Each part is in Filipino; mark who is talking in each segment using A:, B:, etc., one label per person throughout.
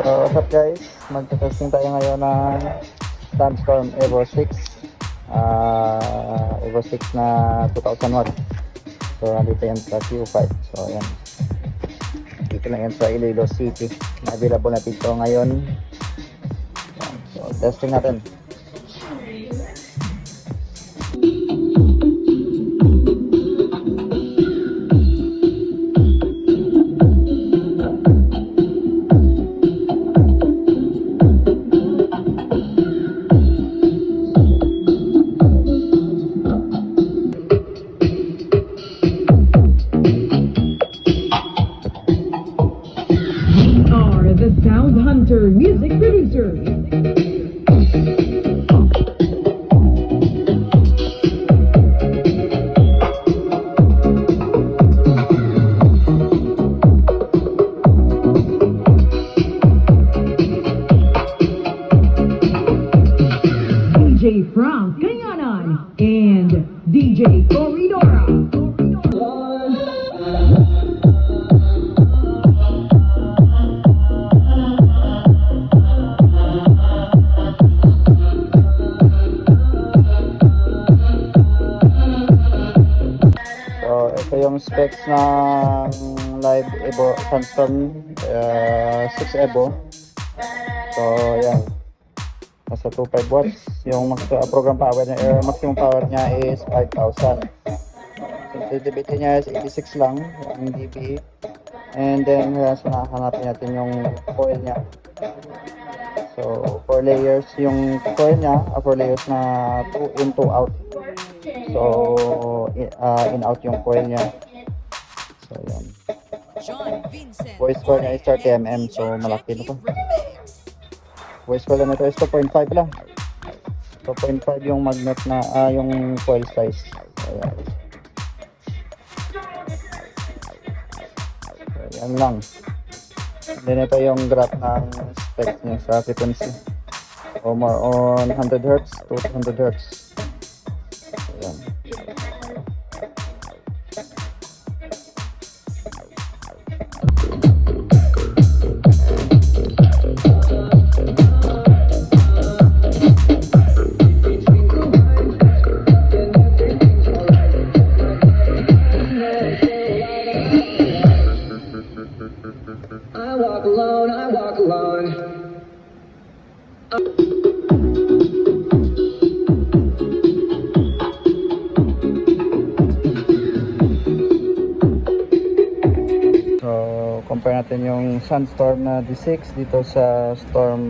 A: So, what's up guys? Magta-testing tayo ngayon ng Sandstorm Evo 6 uh, Evo 6 na 2000 watts So, nandito yan sa Q5 So, ayan. Dito lang yan sa Iloilo City. Available na dito ngayon. So, testing natin
B: Smooth Hunter, music producer. DJ from Guyana and DJ Cole.
A: So, yung specs ng Live Evo Sandstorm uh, 6 Evo. So, yan. Nasa 2.5 watts. Yung uh, program power niya, uh, maximum power niya is 5,000. Sensitivity niya is 86 lang, yung dB. And then, uh, so, hanapin natin yung coil niya. So, 4 layers yung coil niya, 4 layers na 2 in, 2 out. So, uh, in-out yung coil niya. So, yan. Voice coil niya is 30 mm. So, malaki na to. Voice coil na ito is 2.5 lang. 2.5 yung magnet na, ah, yung coil size. So, yan. So, yan lang. Then ito yung graph ng spec niya sa frequency. O more on 100 Hz to 200 Hz. Natin yung Sunstorm na D6 dito sa Storm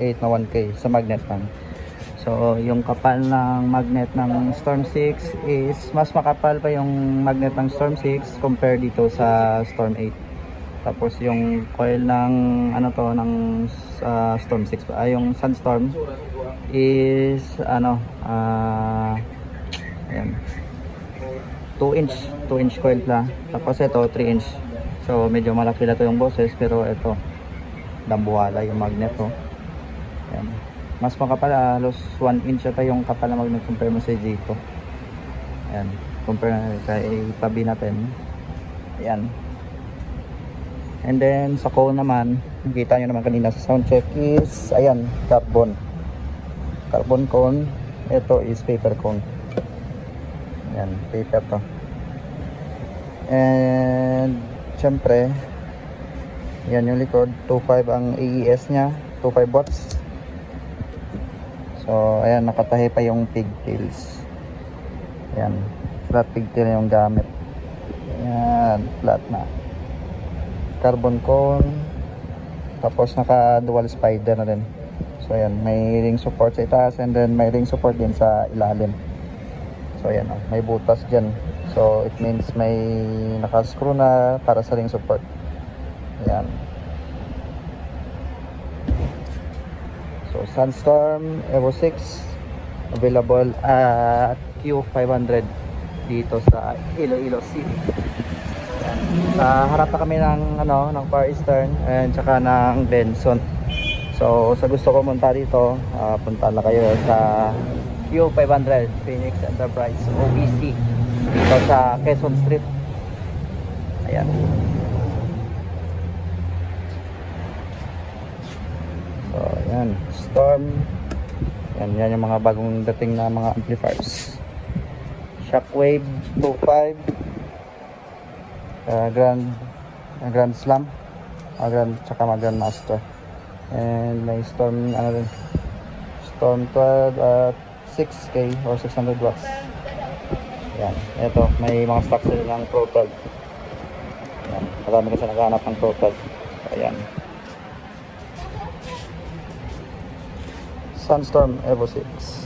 A: 8 na 1K sa magnet lang. So, yung kapal ng magnet ng Storm 6 is mas makapal pa yung magnet ng Storm 6 compare dito sa Storm 8. Tapos yung coil ng ano to ng ah, Storm 6 ay yung Sunstorm is ano ah ayan 2 inch 2 inch coil pala tapos ito 3 inch so medyo malaki na to yung boses pero ito dambuhala yung magnet to Ayan. mas makapal ah, halos 1 inch ata yung kapal na magnet compare mo sa dito. Ayan. Compare na kay tabi natin. Ayan. And then sa cone naman nakita nyo naman kanina sa sound check is ayan carbon. Carbon cone. Ito is paper cone. Yan, paper to. And, syempre, yan yung likod. 2.5 ang AES niya. 2.5 watts. So, ayan, nakatahi pa yung pigtails. Ayan, flat pigtail yung gamit. Ayan, flat na. Carbon cone. Tapos, naka dual spider na rin. So, ayan, may ring support sa itaas and then may ring support din sa ilalim. So ayan oh, may butas dyan. So it means may naka-screw na para sa ring support. Ayan. So Sunstorm Evo 6 available at Q500 dito sa Iloilo City. Ayan. Sa harap na kami ng ano ng Far Eastern and tsaka ng Benson. So sa gusto ko punta dito, ah, punta lang kayo sa Q500 Phoenix Enterprise OBC dito sa Quezon Street. Ayan. Yan, Storm. Yan, yan yung mga bagong dating na mga amplifiers. Shockwave 25. Uh, Grand uh, Grand Slam. Uh, Grand, tsaka mga Grand Master. And may Storm, ano rin, Storm 12 at 6K or 600 watts. Yan, ito, may mga stock sila ng Pro 12. Yan, marami kasi naghahanap ng Pro 12. Ayan. Sunstorm Evo 6.